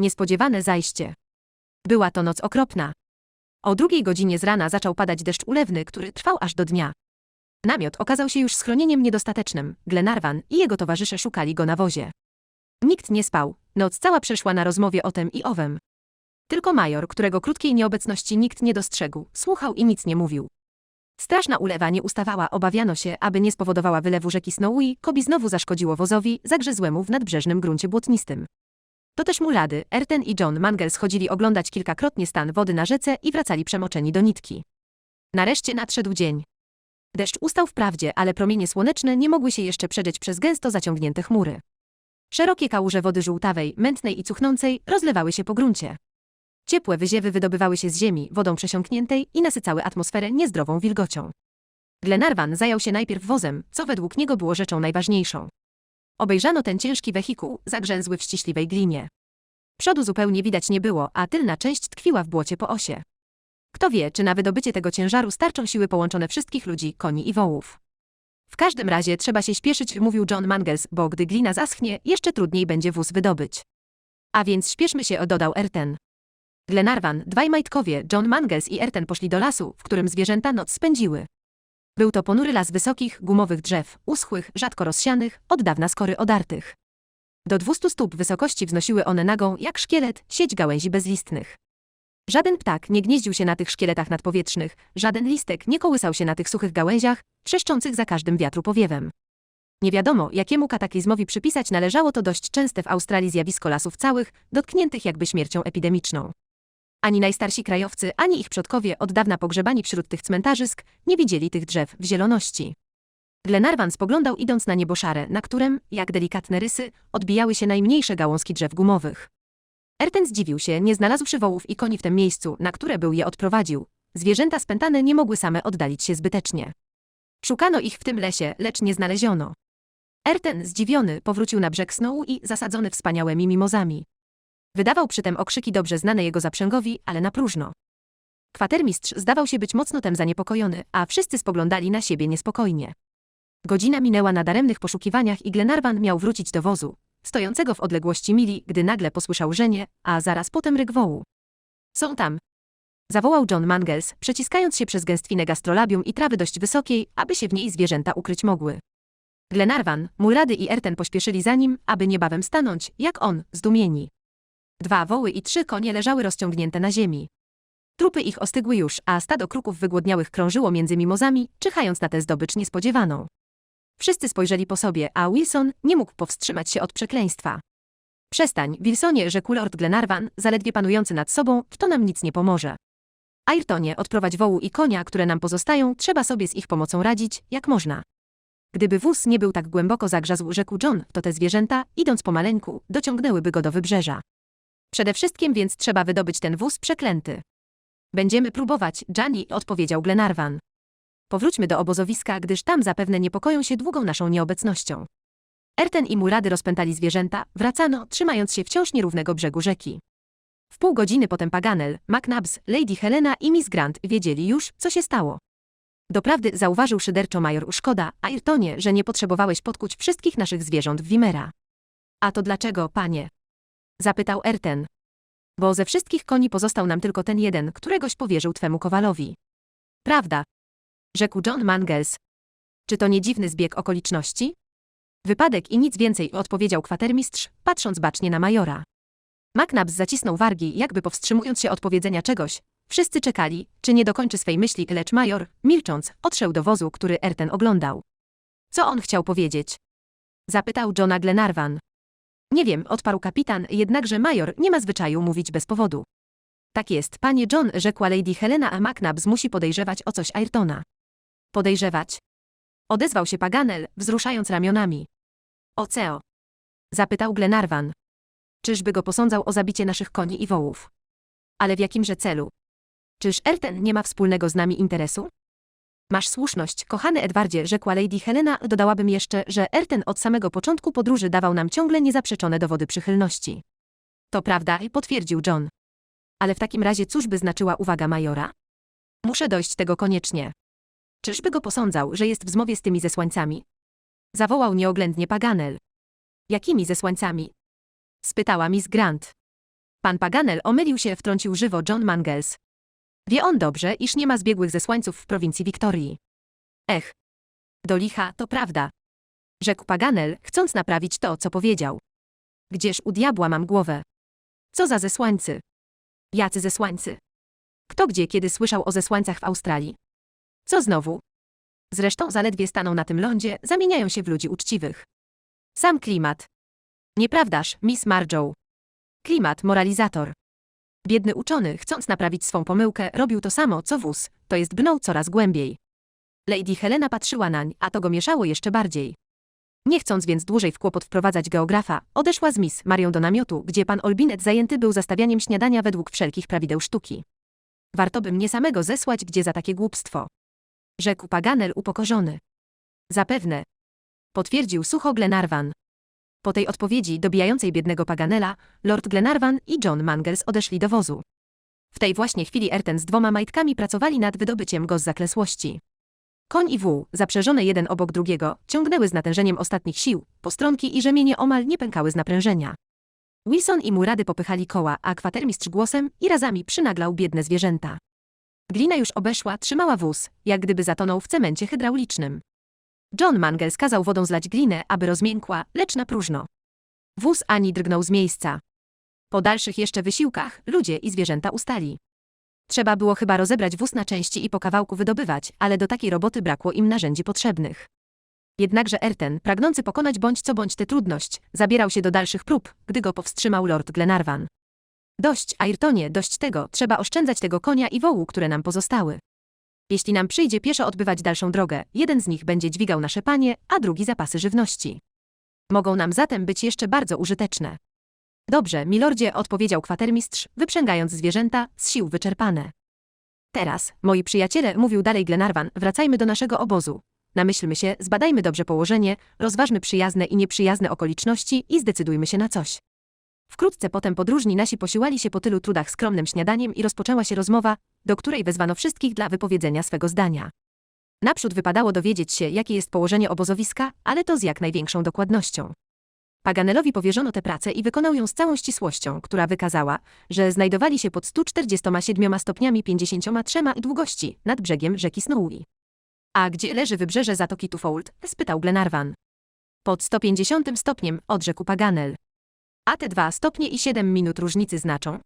Niespodziewane zajście. Była to noc okropna. O drugiej godzinie z rana zaczął padać deszcz ulewny, który trwał aż do dnia. Namiot okazał się już schronieniem niedostatecznym. Glenarvan i jego towarzysze szukali go na wozie. Nikt nie spał, noc cała przeszła na rozmowie o tem i owem. Tylko major, którego krótkiej nieobecności nikt nie dostrzegł, słuchał i nic nie mówił. Straszna ulewa nie ustawała, obawiano się, aby nie spowodowała wylewu rzeki Snowy, Kobi znowu zaszkodziło wozowi, zagrzezłemu w nadbrzeżnym gruncie błotnistym. To też Mulady, Erten i John Mangles chodzili oglądać kilkakrotnie stan wody na rzece i wracali przemoczeni do nitki. Nareszcie nadszedł dzień. Deszcz ustał wprawdzie, ale promienie słoneczne nie mogły się jeszcze przedrzeć przez gęsto zaciągnięte chmury. Szerokie kałuże wody żółtawej, mętnej i cuchnącej rozlewały się po gruncie. Ciepłe wyziewy wydobywały się z ziemi, wodą przesiąkniętej i nasycały atmosferę niezdrową wilgocią. Glenarvan zajął się najpierw wozem, co według niego było rzeczą najważniejszą. Obejrzano ten ciężki wehikuł, zagrzęzły w ściśliwej glinie. Przodu zupełnie widać nie było, a tylna część tkwiła w błocie po osie. Kto wie, czy na wydobycie tego ciężaru starczą siły połączone wszystkich ludzi, koni i wołów. W każdym razie trzeba się śpieszyć, mówił John Mangles, bo gdy glina zaschnie, jeszcze trudniej będzie wóz wydobyć. A więc śpieszmy się, dodał Erten. Glenarvan, dwaj majtkowie, John Mangles i Erten poszli do lasu, w którym zwierzęta noc spędziły. Był to ponury las wysokich, gumowych drzew, uschłych, rzadko rozsianych, od dawna skory odartych. Do dwustu stóp wysokości wznosiły one nagą, jak szkielet, sieć gałęzi bezlistnych. Żaden ptak nie gnieździł się na tych szkieletach nadpowietrznych, żaden listek nie kołysał się na tych suchych gałęziach, trzeszczących za każdym wiatru powiewem. Nie wiadomo, jakiemu kataklizmowi przypisać należało to dość częste w Australii zjawisko lasów całych, dotkniętych jakby śmiercią epidemiczną. Ani najstarsi krajowcy, ani ich przodkowie, od dawna pogrzebani wśród tych cmentarzysk, nie widzieli tych drzew w zieloności. Glenarvan spoglądał idąc na niebo szare, na którym, jak delikatne rysy, odbijały się najmniejsze gałązki drzew gumowych. Erten zdziwił się, nie znalazłszy wołów i koni w tym miejscu, na które był je odprowadził. Zwierzęta spętane nie mogły same oddalić się zbytecznie. Szukano ich w tym lesie, lecz nie znaleziono. Erten, zdziwiony, powrócił na brzeg Snow i zasadzony wspaniałymi mimozami. Wydawał przytem okrzyki dobrze znane jego zaprzęgowi, ale na próżno. Kwatermistrz zdawał się być mocno tem zaniepokojony, a wszyscy spoglądali na siebie niespokojnie. Godzina minęła na daremnych poszukiwaniach i Glenarvan miał wrócić do wozu, stojącego w odległości mili, gdy nagle posłyszał żenie, a zaraz potem ryk wołu. Są tam. Zawołał John Mangles, przeciskając się przez gęstwinę gastrolabium i trawy dość wysokiej, aby się w niej zwierzęta ukryć mogły. Glenarvan, Mulrady i Erten pośpieszyli za nim, aby niebawem stanąć, jak on, zdumieni. Dwa woły i trzy konie leżały rozciągnięte na ziemi. Trupy ich ostygły już, a stado kruków wygłodniałych krążyło między mimozami, czyhając na tę zdobycz niespodziewaną. Wszyscy spojrzeli po sobie, a Wilson nie mógł powstrzymać się od przekleństwa. Przestań, Wilsonie, rzekł Lord Glenarvan, zaledwie panujący nad sobą, to nam nic nie pomoże. Ayrtonie, odprowadź wołu i konia, które nam pozostają, trzeba sobie z ich pomocą radzić, jak można. Gdyby wóz nie był tak głęboko zagrzazł, rzekł John, to te zwierzęta, idąc pomaleńku, dociągnęłyby go do wybrzeża. Przede wszystkim więc trzeba wydobyć ten wóz przeklęty. Będziemy próbować, Jani, odpowiedział Glenarvan. Powróćmy do obozowiska, gdyż tam zapewne niepokoją się długą naszą nieobecnością. Erten i Murady rozpętali zwierzęta, wracano, trzymając się wciąż nierównego brzegu rzeki. W pół godziny potem Paganel, McNabbs, Lady Helena i Miss Grant wiedzieli już, co się stało. Doprawdy zauważył szyderczo major Szkoda, Ayrtonie, że nie potrzebowałeś podkuć wszystkich naszych zwierząt w Wimera. A to dlaczego, panie? Zapytał Erten. Bo ze wszystkich koni pozostał nam tylko ten jeden, któregoś powierzył twemu kowalowi. Prawda, rzekł John Mangles. Czy to nie dziwny zbieg okoliczności? Wypadek i nic więcej, odpowiedział kwatermistrz, patrząc bacznie na majora. McNabbs zacisnął wargi, jakby powstrzymując się od powiedzenia czegoś. Wszyscy czekali, czy nie dokończy swej myśli, lecz major, milcząc, odszedł do wozu, który Erten oglądał. Co on chciał powiedzieć? Zapytał Johna Glenarvan. Nie wiem, odparł kapitan, jednakże major nie ma zwyczaju mówić bez powodu. Tak jest, panie John, rzekła Lady Helena, a McNabbs musi podejrzewać o coś Ayrtona. Podejrzewać? Odezwał się Paganel, wzruszając ramionami. O co? Zapytał Glenarvan. Czyżby go posądzał o zabicie naszych koni i wołów? Ale w jakimże celu? Czyż Erten nie ma wspólnego z nami interesu? Masz słuszność, kochany Edwardzie, rzekła Lady Helena, dodałabym jeszcze, że Erten od samego początku podróży dawał nam ciągle niezaprzeczone dowody przychylności. To prawda, potwierdził John. Ale w takim razie cóż by znaczyła uwaga majora? Muszę dojść tego koniecznie. Czyżby go posądzał, że jest w zmowie z tymi zesłańcami? Zawołał nieoględnie Paganel. Jakimi zesłańcami? Spytała Miss Grant. Pan Paganel omylił się, wtrącił żywo John Mangles. Wie on dobrze, iż nie ma zbiegłych zesłańców w prowincji Wiktorii. Ech. Do licha, to prawda. Rzekł Paganel, chcąc naprawić to, co powiedział. Gdzież u diabła mam głowę? Co za zesłańcy? Jacy zesłańcy? Kto gdzie kiedy słyszał o zesłańcach w Australii? Co znowu? Zresztą zaledwie staną na tym lądzie, zamieniają się w ludzi uczciwych. Sam klimat. Nieprawdaż, Miss Marjoe? Klimat, moralizator. Biedny uczony, chcąc naprawić swą pomyłkę, robił to samo, co wóz, to jest brnął coraz głębiej. Lady Helena patrzyła nań, a to go mieszało jeszcze bardziej. Nie chcąc więc dłużej w kłopot wprowadzać geografa, odeszła z Miss Marią do namiotu, gdzie pan Olbinet zajęty był zastawianiem śniadania według wszelkich prawideł sztuki. Warto by mnie samego zesłać gdzie za takie głupstwo. Rzekł Paganel upokorzony. Zapewne. Potwierdził sucho Glenarvan. Po tej odpowiedzi dobijającej biednego Paganela, Lord Glenarvan i John Mangles odeszli do wozu. W tej właśnie chwili Erten z dwoma majtkami pracowali nad wydobyciem go z zaklesłości. Koń i wół, zaprzężone jeden obok drugiego, ciągnęły z natężeniem ostatnich sił, postronki i rzemienie omal nie pękały z naprężenia. Wilson i Murady popychali koła, a kwatermistrz głosem i razami przynaglał biedne zwierzęta. Glina już obeszła, trzymała wóz, jak gdyby zatonął w cemencie hydraulicznym. John Mangles kazał wodą zlać glinę, aby rozmiękła, lecz na próżno. Wóz ani drgnął z miejsca. Po dalszych jeszcze wysiłkach ludzie i zwierzęta ustali. Trzeba było chyba rozebrać wóz na części i po kawałku wydobywać, ale do takiej roboty brakło im narzędzi potrzebnych. Jednakże Erten, pragnący pokonać bądź co bądź tę trudność, zabierał się do dalszych prób, gdy go powstrzymał Lord Glenarvan. Dość, Ayrtonie, dość tego, trzeba oszczędzać tego konia i wołu, które nam pozostały. Jeśli nam przyjdzie pieszo odbywać dalszą drogę, jeden z nich będzie dźwigał nasze panie, a drugi zapasy żywności. Mogą nam zatem być jeszcze bardzo użyteczne. Dobrze, milordzie, odpowiedział kwatermistrz, wyprzęgając zwierzęta, z sił wyczerpane. Teraz, moi przyjaciele, mówił dalej Glenarvan, wracajmy do naszego obozu. Namyślmy się, zbadajmy dobrze położenie, rozważmy przyjazne i nieprzyjazne okoliczności i zdecydujmy się na coś. Wkrótce potem podróżni nasi posiłali się po tylu trudach skromnym śniadaniem i rozpoczęła się rozmowa, do której wezwano wszystkich dla wypowiedzenia swego zdania. Naprzód wypadało dowiedzieć się, jakie jest położenie obozowiska, ale to z jak największą dokładnością. Paganelowi powierzono tę pracę i wykonał ją z całą ścisłością, która wykazała, że znajdowali się pod 147 stopniami 53 długości nad brzegiem rzeki Snowy. A gdzie leży wybrzeże Zatoki Twold? spytał Glenarvan. Pod 150 stopniem, odrzekł Paganel. A te dwa stopnie i 7 minut różnicy znaczą?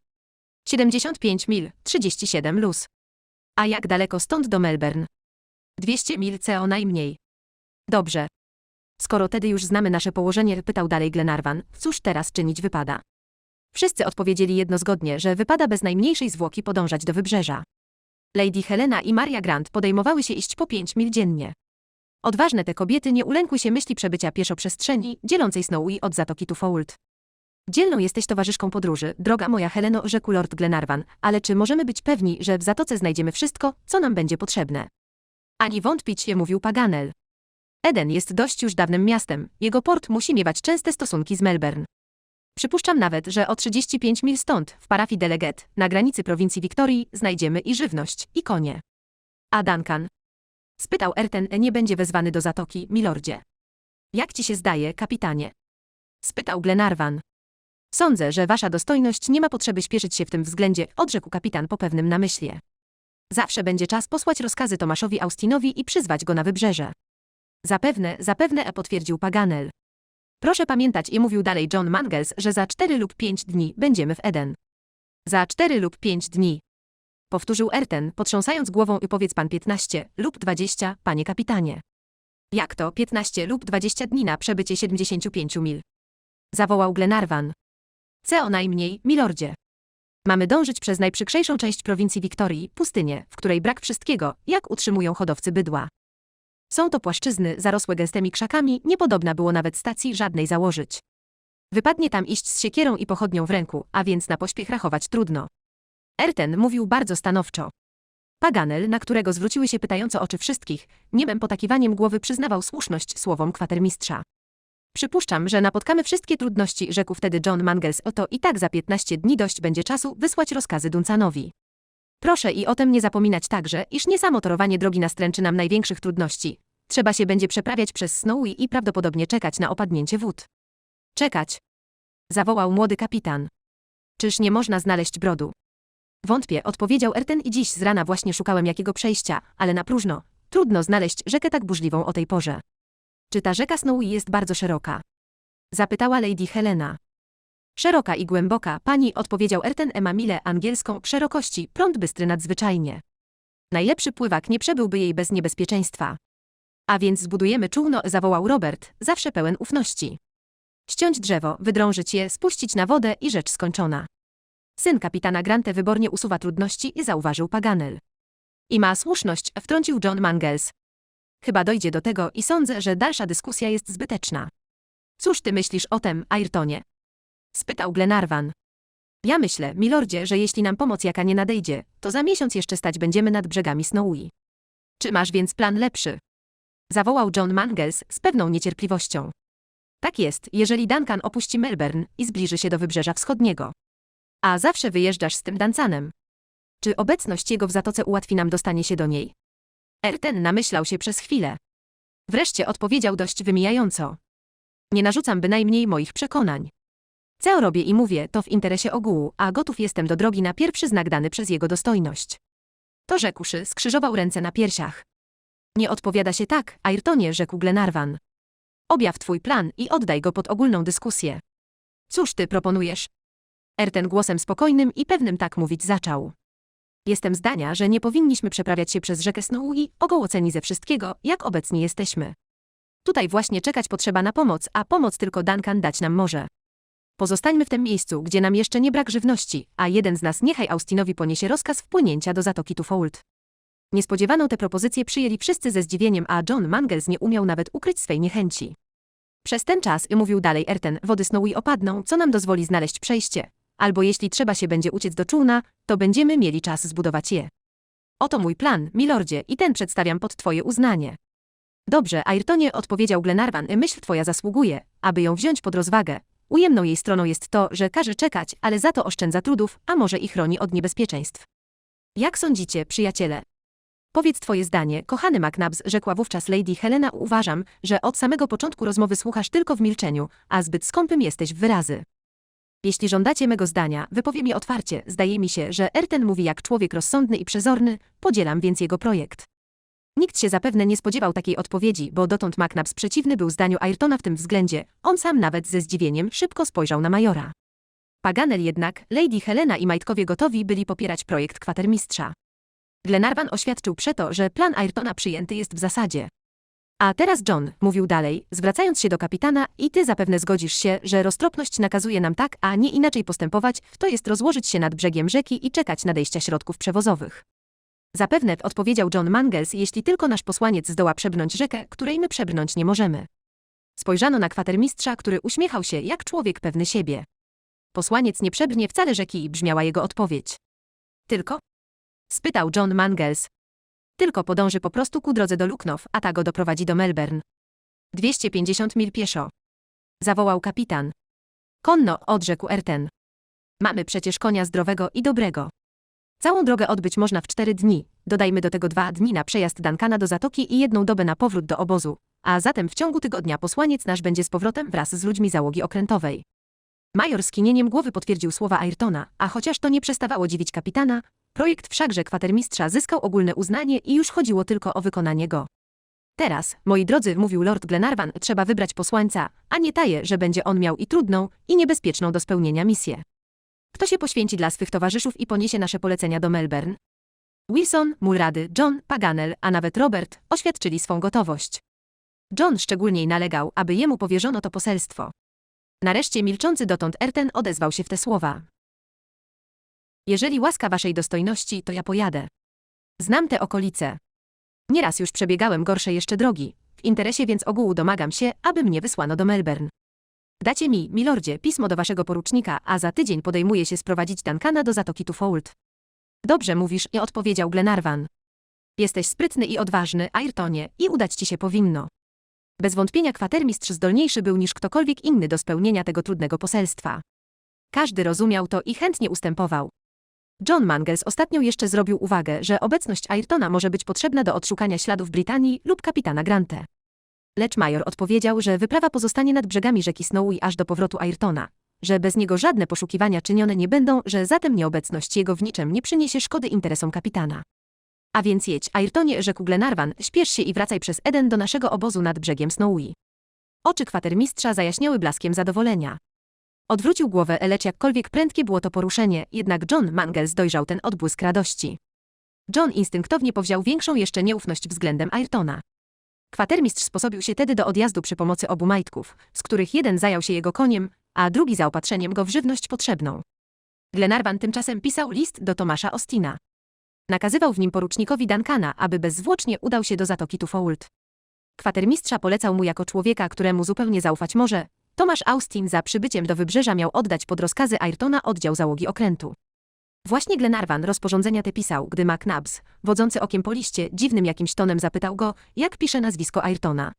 75 mil, 37 luz. A jak daleko stąd do Melbourne? 200 mil CO najmniej. Dobrze. Skoro tedy już znamy nasze położenie, pytał dalej Glenarvan, cóż teraz czynić wypada? Wszyscy odpowiedzieli jednozgodnie, że wypada bez najmniejszej zwłoki podążać do wybrzeża. Lady Helena i Maria Grant podejmowały się iść po pięć mil dziennie. Odważne te kobiety nie ulękły się myśli przebycia pieszo przestrzeni, dzielącej Snowy od Zatoki Twold. Dzielną jesteś towarzyszką podróży, droga moja Heleno, rzekł Lord Glenarvan, ale czy możemy być pewni, że w Zatoce znajdziemy wszystko, co nam będzie potrzebne? Ani wątpić się, mówił Paganel. Eden jest dość już dawnym miastem, jego port musi miewać częste stosunki z Melbourne. Przypuszczam nawet, że o 35 mil stąd, w parafii Deleget, na granicy prowincji Wiktorii, znajdziemy i żywność, i konie. A Duncan? Spytał Erten, nie będzie wezwany do zatoki, milordzie. Jak ci się zdaje, kapitanie? Spytał Glenarvan. Sądzę, że wasza dostojność nie ma potrzeby śpieszyć się w tym względzie, odrzekł kapitan po pewnym namyśle. Zawsze będzie czas posłać rozkazy Tomaszowi Austinowi i przyzwać go na wybrzeże. Zapewne, zapewne, potwierdził Paganel. Proszę pamiętać, i mówił dalej John Mangles, że za cztery lub pięć dni będziemy w Eden. Za cztery lub pięć dni. Powtórzył Erten, potrząsając głową i powiedz pan piętnaście lub dwadzieścia, panie kapitanie. Jak to piętnaście lub dwadzieścia dni na przebycie siedemdziesięciu pięciu mil? Zawołał Glenarvan. Co najmniej, milordzie. Mamy dążyć przez najprzykrzejszą część prowincji Wiktorii, pustynię, w której brak wszystkiego, jak utrzymują hodowcy bydła. Są to płaszczyzny zarosłe gęstymi krzakami, niepodobna było nawet stacji żadnej założyć. Wypadnie tam iść z siekierą i pochodnią w ręku, a więc na pośpiech rachować trudno. Erten mówił bardzo stanowczo. Paganel, na którego zwróciły się pytająco oczy wszystkich, niemem potakiwaniem głowy przyznawał słuszność słowom kwatermistrza. Przypuszczam, że napotkamy wszystkie trudności, rzekł wtedy John Mangles. Oto i tak za 15 dni dość będzie czasu wysłać rozkazy Duncanowi. Proszę i o tym nie zapominać także, iż nie samo torowanie drogi nastręczy nam największych trudności. Trzeba się będzie przeprawiać przez Snowy i prawdopodobnie czekać na opadnięcie wód. Czekać! Zawołał młody kapitan. Czyż nie można znaleźć brodu? Wątpię, odpowiedział Erten i dziś z rana właśnie szukałem jakiego przejścia, ale na próżno. Trudno znaleźć rzekę tak burzliwą o tej porze. Czy ta rzeka Snowy jest bardzo szeroka? Zapytała Lady Helena. Szeroka i głęboka, pani, odpowiedział Erten Emamile angielską, szerokości, prąd bystry nadzwyczajnie. Najlepszy pływak nie przebyłby jej bez niebezpieczeństwa. A więc zbudujemy czółno, zawołał Robert, zawsze pełen ufności. Ściąć drzewo, wydrążyć je, spuścić na wodę i rzecz skończona. Syn kapitana Grante wybornie usuwa trudności i zauważył Paganel. I ma słuszność, wtrącił John Mangles. Chyba dojdzie do tego i sądzę, że dalsza dyskusja jest zbyteczna. Cóż ty myślisz o tem, Ayrtonie? spytał Glenarvan. Ja myślę, milordzie, że jeśli nam pomoc jaka nie nadejdzie, to za miesiąc jeszcze stać będziemy nad brzegami Snowy. Czy masz więc plan lepszy? Zawołał John Mangles z pewną niecierpliwością. Tak jest, jeżeli Duncan opuści Melbourne i zbliży się do wybrzeża wschodniego. A zawsze wyjeżdżasz z tym Dancanem. Czy obecność jego w zatoce ułatwi nam dostanie się do niej? Erten namyślał się przez chwilę. Wreszcie odpowiedział dość wymijająco. Nie narzucam bynajmniej moich przekonań. Co robię i mówię, to w interesie ogółu, a gotów jestem do drogi na pierwszy znak dany przez jego dostojność. To rzekłszy, skrzyżował ręce na piersiach. Nie odpowiada się tak, Ayrtonie, rzekł Glenarvan. Objaw twój plan i oddaj go pod ogólną dyskusję. Cóż ty proponujesz? Erten głosem spokojnym i pewnym tak mówić zaczął. Jestem zdania, że nie powinniśmy przeprawiać się przez rzekę Snowy, ogołoceni ze wszystkiego, jak obecnie jesteśmy. Tutaj właśnie czekać potrzeba na pomoc, a pomoc tylko Duncan dać nam może. Pozostańmy w tym miejscu, gdzie nam jeszcze nie brak żywności, a jeden z nas niechaj Austinowi poniesie rozkaz wpłynięcia do Zatoki Twold. Niespodziewaną tę propozycję przyjęli wszyscy ze zdziwieniem, a John Mangles nie umiał nawet ukryć swej niechęci. Przez ten czas, mówił dalej Erten, wody Snowy opadną, co nam dozwoli znaleźć przejście. Albo jeśli trzeba się będzie uciec do czółna, to będziemy mieli czas zbudować je. Oto mój plan, milordzie, i ten przedstawiam pod twoje uznanie. Dobrze, Ayrtonie, odpowiedział Glenarvan, myśl twoja zasługuje, aby ją wziąć pod rozwagę. Ujemną jej stroną jest to, że każe czekać, ale za to oszczędza trudów, a może i chroni od niebezpieczeństw. Jak sądzicie, przyjaciele? Powiedz twoje zdanie, kochany McNabbs, rzekła wówczas Lady Helena, uważam, że od samego początku rozmowy słuchasz tylko w milczeniu, a zbyt skąpym jesteś w wyrazy. Jeśli żądacie mego zdania, wypowiem je otwarcie, zdaje mi się, że Erten mówi jak człowiek rozsądny i przezorny, podzielam więc jego projekt. Nikt się zapewne nie spodziewał takiej odpowiedzi, bo dotąd McNabbs przeciwny był zdaniu Ayrtona w tym względzie, on sam nawet ze zdziwieniem szybko spojrzał na majora. Paganel jednak, Lady Helena i majtkowie gotowi byli popierać projekt kwatermistrza. Glenarvan oświadczył przeto, że plan Ayrtona przyjęty jest w zasadzie. A teraz John, mówił dalej, zwracając się do kapitana, i ty zapewne zgodzisz się, że roztropność nakazuje nam tak, a nie inaczej postępować, to jest rozłożyć się nad brzegiem rzeki i czekać nadejścia środków przewozowych. Zapewne, odpowiedział John Mangles, jeśli tylko nasz posłaniec zdoła przebrnąć rzekę, której my przebrnąć nie możemy. Spojrzano na kwatermistrza, który uśmiechał się jak człowiek pewny siebie. Posłaniec nie przebrnie wcale rzeki, brzmiała jego odpowiedź. Tylko? spytał John Mangles. Tylko podąży po prostu ku drodze do Lucknow, a ta go doprowadzi do Melbourne. 250 mil pieszo. Zawołał kapitan. Konno, odrzekł Erten. Mamy przecież konia zdrowego i dobrego. Całą drogę odbyć można w cztery dni, dodajmy do tego dwa dni na przejazd Duncana do Zatoki i jedną dobę na powrót do obozu, a zatem w ciągu tygodnia posłaniec nasz będzie z powrotem wraz z ludźmi załogi okrętowej. Major skinieniem głowy potwierdził słowa Ayrtona, a chociaż to nie przestawało dziwić kapitana, projekt wszakże kwatermistrza zyskał ogólne uznanie i już chodziło tylko o wykonanie go. Teraz, moi drodzy, mówił Lord Glenarvan, trzeba wybrać posłańca, a nie taje, że będzie on miał i trudną, i niebezpieczną do spełnienia misję. Kto się poświęci dla swych towarzyszów i poniesie nasze polecenia do Melbourne? Wilson, Mulrady, John, Paganel, a nawet Robert oświadczyli swą gotowość. John szczególniej nalegał, aby jemu powierzono to poselstwo. Nareszcie milczący dotąd Erten odezwał się w te słowa. Jeżeli łaska waszej dostojności, to ja pojadę. Znam te okolice. Nieraz już przebiegałem gorsze jeszcze drogi. W interesie więc ogółu domagam się, aby mnie wysłano do Melbourne. Dacie mi, milordzie, pismo do waszego porucznika, a za tydzień podejmuję się sprowadzić Duncana do Zatoki Twold. Dobrze mówisz, i odpowiedział Glenarvan. Jesteś sprytny i odważny, Ayrtonie, i udać ci się powinno. Bez wątpienia kwatermistrz zdolniejszy był niż ktokolwiek inny do spełnienia tego trudnego poselstwa. Każdy rozumiał to i chętnie ustępował. John Mangles ostatnio jeszcze zrobił uwagę, że obecność Ayrtona może być potrzebna do odszukania śladów Brytanii lub kapitana Grante. Lecz major odpowiedział, że wyprawa pozostanie nad brzegami rzeki Snowy aż do powrotu Ayrtona. że bez niego żadne poszukiwania czynione nie będą, że zatem nieobecność jego w niczym nie przyniesie szkody interesom kapitana. A więc jedź, Ayrtonie, rzekł Glenarvan, śpiesz się i wracaj przez Eden do naszego obozu nad brzegiem Snowy. Oczy kwatermistrza zajaśniały blaskiem zadowolenia. Odwrócił głowę, lecz jakkolwiek prędkie było to poruszenie, jednak John Mangles dojrzał ten odbłysk radości. John instynktownie powziął większą jeszcze nieufność względem Ayrtona. Kwatermistrz sposobił się tedy do odjazdu przy pomocy obu majtków, z których jeden zajął się jego koniem, a drugi zaopatrzeniem go w żywność potrzebną. Glenarvan tymczasem pisał list do Tomasza Ostina. Nakazywał w nim porucznikowi Duncana, aby bezzwłocznie udał się do zatoki Tufold. Kwatermistrza polecał mu jako człowieka, któremu zupełnie zaufać może. Tomasz Austin za przybyciem do wybrzeża miał oddać pod rozkazy Ayrtona oddział załogi okrętu. Właśnie Glenarvan rozporządzenia te pisał, gdy McNabbs, wodzący okiem po liście, dziwnym jakimś tonem zapytał go, jak pisze nazwisko Ayrtona.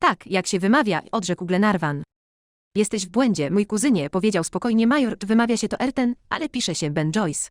Tak, jak się wymawia, odrzekł Glenarvan. Jesteś w błędzie, mój kuzynie, powiedział spokojnie major, wymawia się to Erten, ale pisze się Ben Joyce.